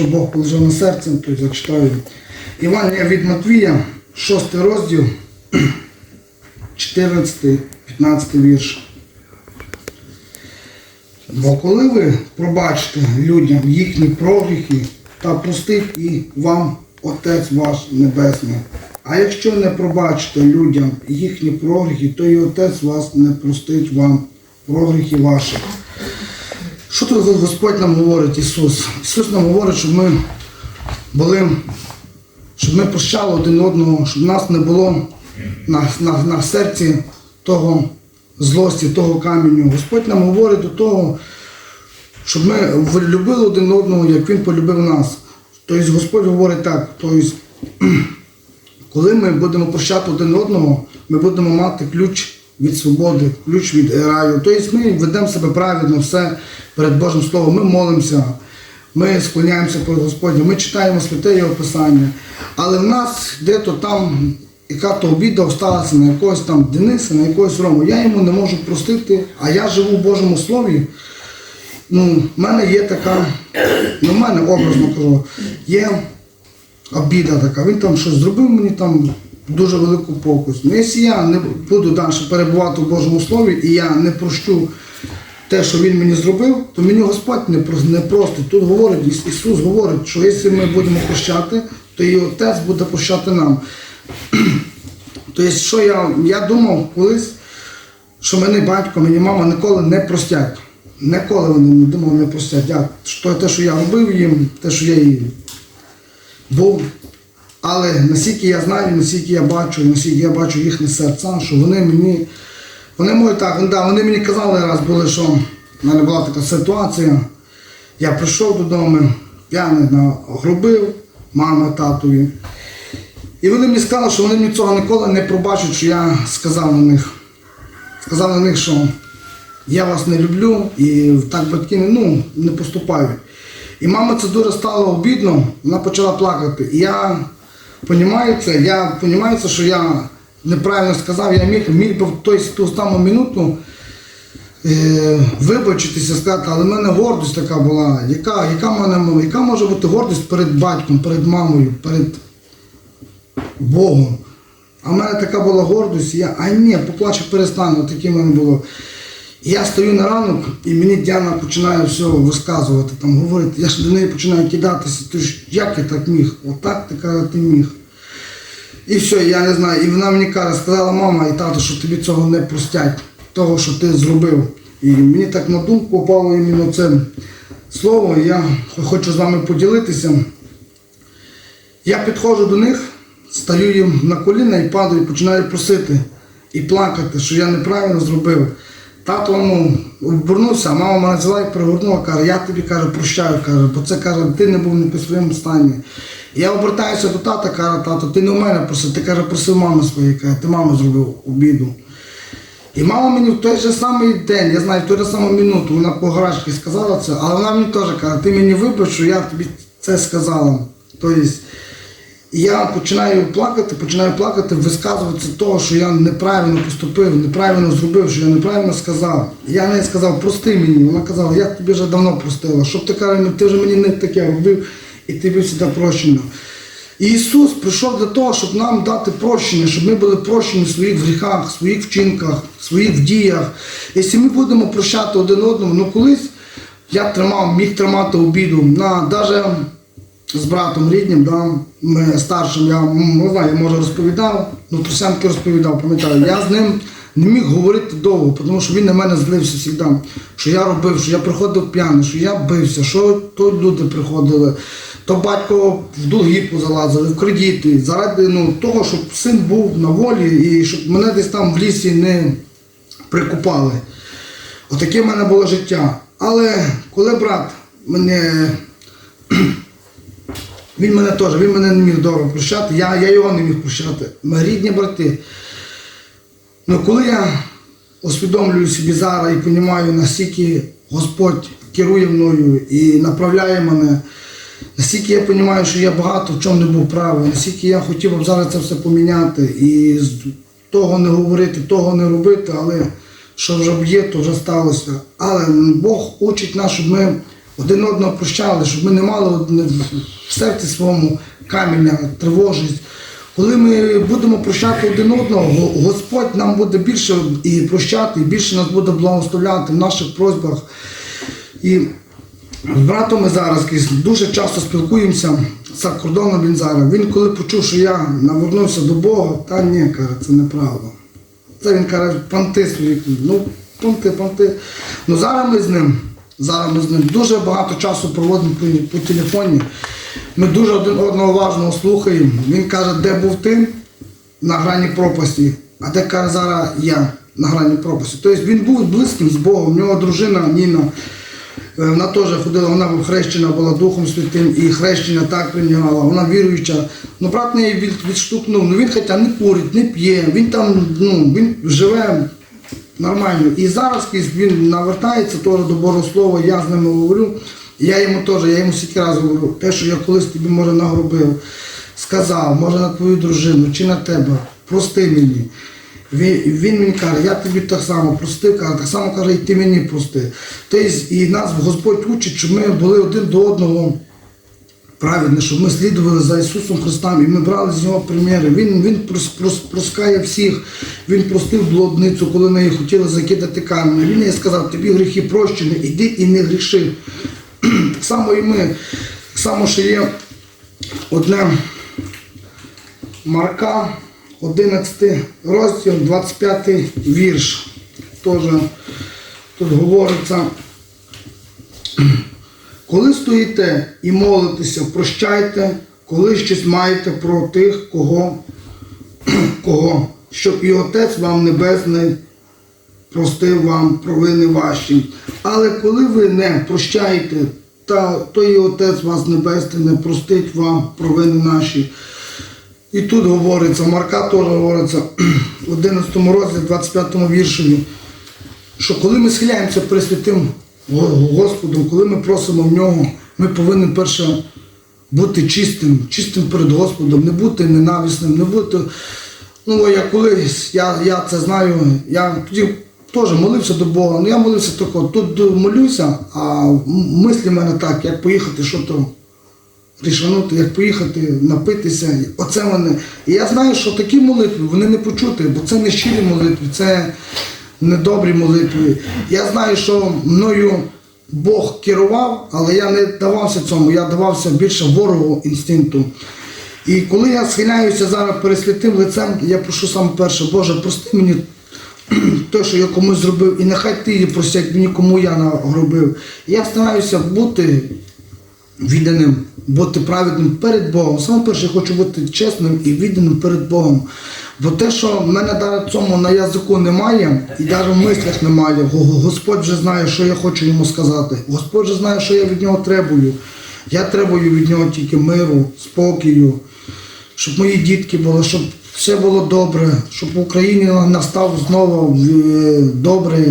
що Бог положив на серце, то зачитаю. Івангелія від Матвія, 6 розділ, 14-15 вірш. Бо коли ви пробачите людям їхні прогріхи та простить і вам Отець ваш Небесний. А якщо не пробачите людям їхні прогріхи, то і Отець вас не простить вам прогріхи ваші. Що тут Господь нам говорить, Ісус? Ісус нам говорить, щоб ми були, щоб ми прощали один одного, щоб нас не було на, на, на серці того злості, того каменю. Господь нам говорить до того, щоб ми любили один одного, як Він полюбив нас. Тобто Господь говорить так, тобто, коли ми будемо прощати один одного, ми будемо мати ключ від свободи, ключ від раю. Тобто ми ведемо себе правильно, все перед Божим Словом, ми молимося, ми склоняємося перед Господнім, ми читаємо святе Його Писання. Але в нас де-то там яка-то обіда осталася на якогось там Дениса, на якогось Рому. Я йому не можу простити, а я живу в Божому Слові. Ну, в мене є така, ну, в мене образно кажу, є обіда така. Він там щось зробив мені там дуже велику покус. Ну, якщо я не буду далі перебувати в Божому Слові і я не прощу те, що він мені зробив, то мені Господь не, не простить. Тут говорить, Ісус говорить, що якщо ми будемо прощати, то і Отець буде прощати нам. Тобто, що я, я думав колись, що мене батько, мені мама ніколи не простять. Ніколи вони не думали не простять. Я, що, те, що я робив їм, те, що я їм був. Але наскільки я знаю, наскільки я бачу, наскільки я бачу їхні серця, що вони мені. Вони можуть так, ну, да, вони мені казали раз були, що в мене була така ситуація. Я прийшов додому, п'яний нагрубив мама татові. І вони мені сказали, що вони мені цього ніколи не пробачать, що я сказав на них. Сказав на них, що я вас не люблю і так батьки ну, не поступають. І мама це дуже стало обідно, вона почала плакати. І я розумію я це, що я неправильно сказав, я міг, міг би в той, ту саму минуту е, вибачитися, сказати, але в мене гордість така була. Яка, яка, мене, яка може бути гордість перед батьком, перед мамою, перед Богом. А в мене така була гордість, я, а ні, поплачу перестану, таке мене було. Я стою на ранок, і мені Діана починає все висказувати, там говорити, я ж до неї починаю кидатися, ти ж як я так міг? Отак ти каже, ти міг. І все, я не знаю. І вона мені каже, сказала мама і тато, що тобі цього не простять, того, що ти зробив. І мені так на думку попало іменно це слово, я хочу з вами поділитися. Я підходжу до них, стаю їм на коліна і падаю, і починаю просити і плакати, що я неправильно зробив. Тато ну, обернувся, мама мене взяла і пригорнула, каже, я тобі каже, прощаю, каже, бо це каже, ти не був не по своєму стані. Я обертаюся до тата, каже, тато, ти не у мене просив, ти каже, просив мами своєї, каже, ти маму зробив обіду. І мама мені в той же самий день, я знаю, в ту же саму минуту, вона по гаражці сказала це, але вона мені теж каже, ти мені вибач, що я тобі це сказала. Тобто, я починаю плакати, починаю плакати, висказуватися того, що я неправильно поступив, неправильно зробив, що я неправильно сказав. Я не сказав, прости мені. Вона казала, я тобі вже давно простила. Щоб ти каже, ти вже мені не таке робив, і тобі завжди прощено. І Ісус прийшов для того, щоб нам дати прощення, щоб ми були прощені в своїх гріхах, в своїх вчинках, в своїх діях. Якщо ми будемо прощати один одному, ну колись я тримав, міг тримати обіду на навіть з братом рідним, да, ми старшим, я м, знаю, я може розповідав, ну Трусянки розповідав, пам'ятаю, я з ним не міг говорити довго, тому що він на мене злився завжди, що я робив, що я приходив п'яний, що я бився, що то люди приходили, то батько в долги позалазили, в кредити, заради ну, того, щоб син був на волі і щоб мене десь там в лісі не прикупали. Отаке в мене було життя. Але коли брат мене він мене теж, він мене не міг добре прощати, я, я його не міг прощати. Ми рідні брати. Ну коли я усвідомлюю собі зараз і розумію, наскільки Господь керує мною і направляє мене, наскільки я розумію, що я багато в чому не був правий, наскільки я хотів б зараз це все поміняти і з того не говорити, того не робити, але що вже є, то вже сталося. Але Бог учить нас, щоб ми один одного прощали, щоб ми не мали в серці своєму каміння, тривожність. Коли ми будемо прощати один одного, Господь нам буде більше і прощати, і більше нас буде благословляти в наших просьбах. І з братом ми зараз дуже часто спілкуємося за кордоном він зараз. Він коли почув, що я навернувся до Бога, та ні, каже, це неправда. Це він каже, панти свої. Ну, панти, панти. Ну зараз ми з ним, зараз ми з ним дуже багато часу проводимо по, по телефоні. Ми дуже один одного уважно слухаємо. Він каже, де був ти на грані пропасті, а де каже зараз я на грані пропасті. Тобто він був близьким з Богом, у нього дружина Ніна. Е, Вона теж ходила, вона хрещена була Духом Святим і хрещення так прийняла, вона віруюча. Ну, брат неї від, відштовхнув. Ну він хоча не курить, не п'є, він там, ну, він живе нормально. І зараз він навертається теж до Божого Слова, я з ними говорю. Я йому теж, я йому стільки разів говорю, те, що я колись тобі може нагробив, сказав, може на твою дружину чи на тебе, прости мені. Він, він мені каже, я тобі так само простив, каже, так само каже, і ти мені прости. Тобто і нас Господь учить, щоб ми були один до одного праведні, щоб ми слідували за Ісусом Христом і ми брали з нього приміри. Він, він прос, прос, проскає всіх, він простив блудницю, коли неї хотіли закидати камінь. Він їй сказав, тобі гріхи прощені, іди і не гріши. Так само і ми, так само, що є одне Марка, 11 розділ, 25 вірш. Теж тут говориться. Коли стоїте і молитеся, прощайте, коли щось маєте про тих, кого, кого, щоб і Отець вам Небесний простив вам провини ваші. Але коли ви не прощаєте, та, то і Отець вас Небесний не простить вам провини наші. І тут говориться, Марка теж говориться в 11 розділі, 25 вірші, що коли ми схиляємося перед святим Господом, коли ми просимо в нього, ми повинні перше бути чистим, чистим перед Господом, не бути ненависним, не бути. Ну, я колись, я, я це знаю, я тоді теж молився до Бога, ну я молився тако, тут молюся, а мислі в мене так, як поїхати, що то рішанути, як поїхати, напитися. Оце вони. І я знаю, що такі молитви вони не почути, бо це не щирі молитви, це недобрі молитви. Я знаю, що мною Бог керував, але я не давався цьому, я давався більше ворогу інстинкту. І коли я схиляюся зараз перед лицем, я прошу саме перше, Боже, прости мені те, що я комусь зробив, і нехай ти її простять мені, кому я нагробив. Я стараюся бути відданим, бути праведним перед Богом. Саме перше, я хочу бути чесним і відданим перед Богом. Бо те, що в мене навіть цьому на язику немає, і навіть в мислях немає, Го- Го- Господь вже знає, що я хочу йому сказати. Господь вже знає, що я від нього требую. Я требую від нього тільки миру, спокою, щоб мої дітки були, щоб все було добре, щоб в Україні настав знову е, добрий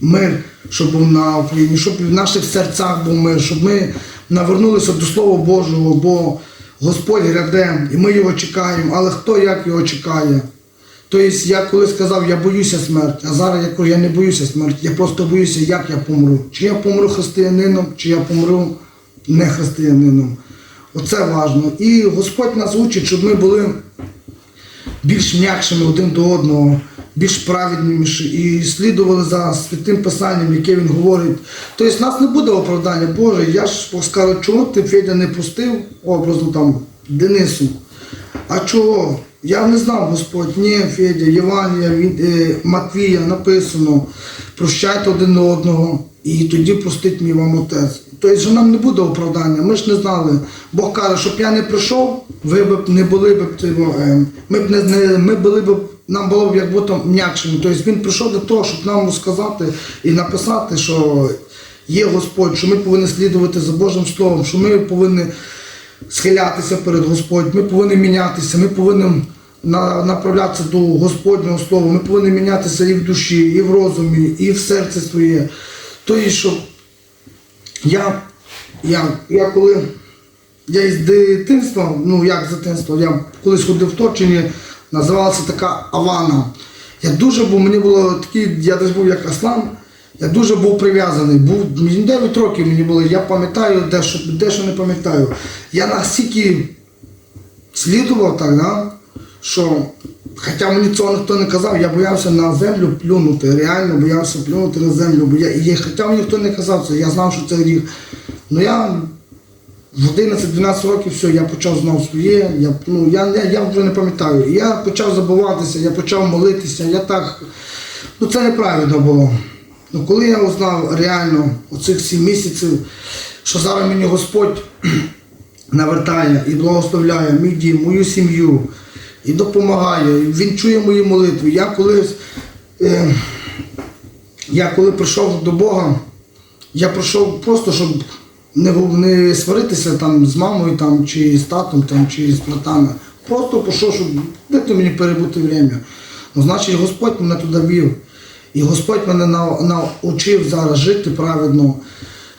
мир, щоб був на Україні, щоб в наших серцях був мир, щоб ми навернулися до Слова Божого, бо Господь гряде, і ми його чекаємо, але хто як його чекає? Тобто я коли сказав, я боюся смерті, а зараз я кажу, я не боюся смерті, я просто боюся, як я помру. Чи я помру християнином, чи я помру не християнином. Оце важливо. І Господь нас учить, щоб ми були більш м'якшими один до одного, більш праведніші і слідували за святим писанням, яке він говорить. Тобто нас не буде оправдання, Боже, я ж скажу, чого ти Федя не пустив образно там Денису. А чого? Я не знав, Господь, ні, Федя, Євангелія, е, Матвія написано, прощайте один одного, і тоді простить мій вам отець. Тобто нам не буде оправдання, ми ж не знали. Бог каже, щоб я не прийшов, ви б не були б е, ми б не, не ми були б, нам було б як будто м'якшими. Тобто він прийшов до того, щоб нам сказати і написати, що є Господь, що ми повинні слідувати за Божим Словом, що ми повинні схилятися перед Господь, ми повинні мінятися, ми повинні направлятися до Господнього Слова, ми повинні мінятися і в душі, і в розумі, і в серці своє. Тобто, що я, я, я коли я із дитинства, ну як з дитинства, я колись ходив в Торчині, називалася така Авана. Я дуже був, мені було такі, я десь був як Аслан, Я дуже був прив'язаний. Був 9 років мені було. Я пам'ятаю, дещо, дещо не пам'ятаю. Я настільки слідував так, да? що, хоча мені цього ніхто не казав, я боявся на землю плюнути. Реально боявся плюнути на землю. Бо я, хоча мені ніхто не казав це, я знав, що це гріх. Ну я в 11-12 років все, я почав знову своє, я, ну, я, я, я вже не пам'ятаю. Я почав забуватися, я почав молитися, я так. Ну це неправильно було. Ну коли я узнав реально оцих 7 місяців, що зараз мені Господь навертає і благословляє мій дім, мою сім'ю, і допомагає, він чує мої молитви. Я колись, е, я коли прийшов до Бога, я прийшов просто, щоб не, не сваритися там з мамою там, чи з татом там, чи з братами. Просто пішов, щоб дайте мені перебути время. Ну, значить, Господь мене туди вів. І Господь мене навчив зараз жити праведно.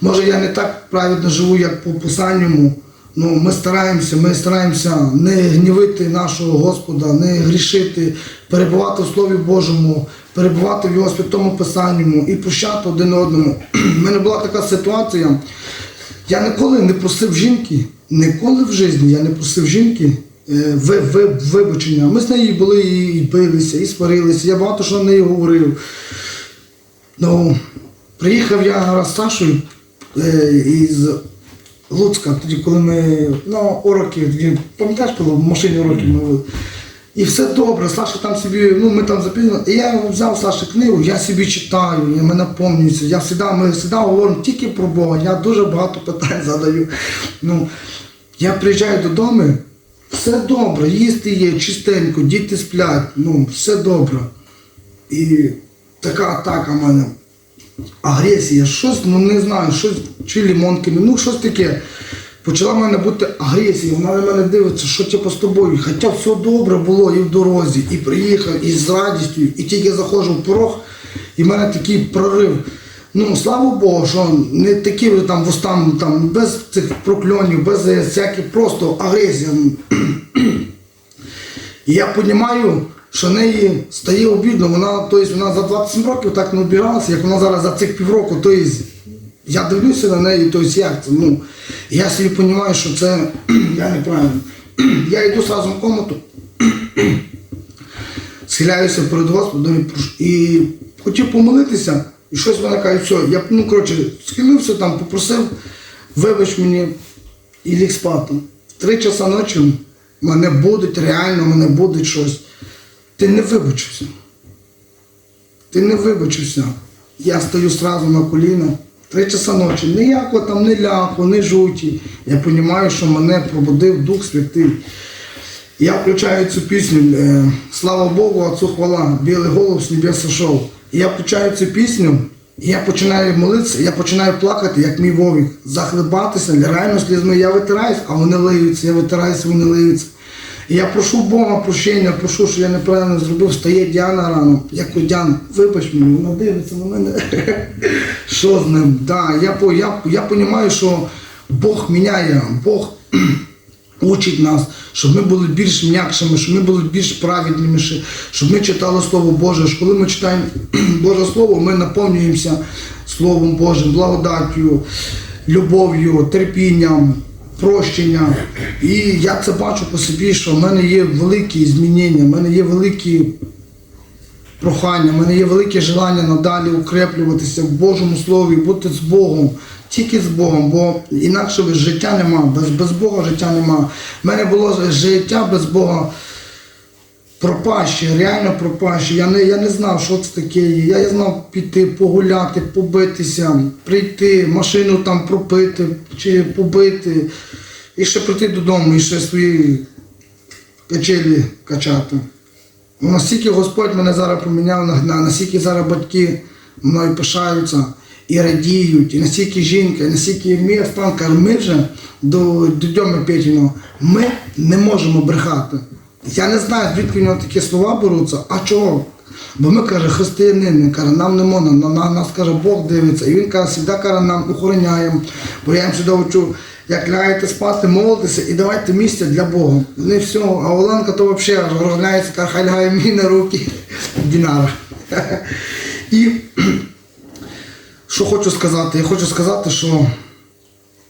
Може, я не так праведно живу, як по писанню. Ну, ми стараємося, ми стараємося не гнівити нашого Господа, не грішити, перебувати в Слові Божому, перебувати в Його святому Писанню і прощати один одному. У мене була така ситуація. Я ніколи не просив жінки, ніколи в житті я не просив жінки е, ви, ви, вибачення. Ми з нею були і, билися, і сварилися, я багато що на неї говорив. Ну, приїхав я з Сашою е, із Луцька, тоді, коли ми ну, уроки, тоді, пам'ятаєш, коли в машині уроки ми вели. І все добре, Саша там собі, ну ми там запізно. І я взяв Саші книгу, я собі читаю, я мене наповнююся. Я завжди, ми завжди говоримо тільки про Бога. Я дуже багато питань задаю. Ну, я приїжджаю додому, все добре, їсти є, чистенько, діти сплять, ну, все добре. І така атака в мене. Агресія, щось, ну не знаю, щось чи лімонки, ну щось таке. Почала в мене бути агресія, вона на мене дивиться, що типу з тобою. Хоча все добре було і в дорозі, і приїхав, і з радістю, і тільки заходжу в порог, і в мене такий прорив. Ну, слава Богу, що не такі там вустам, там, без цих прокльонів, без всяких, просто агресія. І я розумію, що неї стає обідно, вона, тобто, вона за 27 років так не обіралася, як вона зараз за цих півроку. Тобто, я дивлюся на неї, тобто як це. Ну, я собі розумію, що це я неправильно. Я йду одразу в комнату, схиляюся перед Господом і, хотів помолитися, і щось вона каже, все, я ну, коротше, схилився там, попросив, вибач мені і ліг спати. В три часа ночі мене будуть, реально мене буде щось. Ти не вибачився. Ти не вибачився. Я стою сразу на коліна. Три часа ночі. Ніяко там, не ляко, не жуті. Я розумію, що мене пробудив Дух Святий. Я включаю цю пісню е, Слава Богу, Отцу хвала, білий голуб з небес сошов. Я включаю цю пісню, і я починаю молитися, я починаю плакати, як мій вовік, захлебатися, реально слізьми. Я витираюсь, а вони лиються, я витираюся, вони лиються. Я прошу Бога прощення, прошу, що я неправильно зробив, стає Діана рано. Я кажу, Діана, вибач мені, вона дивиться на мене. Що з ним? Да, я, я, я розумію, що Бог міняє, Бог учить нас, щоб ми були більш м'якшими, щоб ми були більш праведними, щоб ми читали Слово Боже. Що коли ми читаємо Боже Слово, ми наповнюємося Словом Божим, благодаттю, любов'ю, терпінням, прощенням. І я це бачу по собі, що в мене є великі змінення, в мене є великі прохання, в мене є велике желання надалі укреплюватися в Божому Слові, бути з Богом, тільки з Богом, бо інакше життя нема, без, без Бога життя нема. У мене було життя без Бога пропаще, реально пропаще. Я не, я не знав, що це таке. Я, я знав піти, погуляти, побитися, прийти, машину там пропити чи побити, і ще прийти додому, і ще свої качелі качати. Ну, Настільки Господь мене зараз поміняв, на- на- настільки зараз батьки мною пишаються і радіють, і настільки жінка, і настільки мій стан ми вже до Дьоми Петіного, ми не можемо брехати. Я не знаю, звідки в нього такі слова беруться, а чого? Бо ми каже, християнини, каже, нам не можна, на, на нас каже, Бог дивиться. І він каже, завжди каже, нам охороняємо. Бо я їм сюди вчу, як лягаєте спати, молитеся і давайте місце для Бога. Не все. А Оленка то взагалі розглядається, каже, хай лягає мені на руки в динарах. І Що хочу сказати? Я хочу сказати, що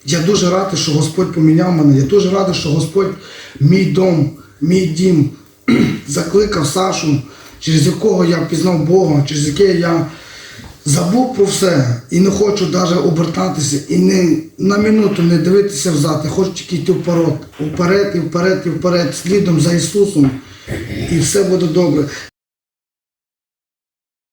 я дуже радий, що Господь поміняв мене. Я дуже радий, що Господь мій дом, мій дім закликав Сашу, через якого я пізнав Бога, через яке я забув про все і не хочу навіть обертатися і не на минуту не дивитися взад. Я хочу тільки йти вперед, вперед і вперед і вперед, слідом за Ісусом. І все буде добре.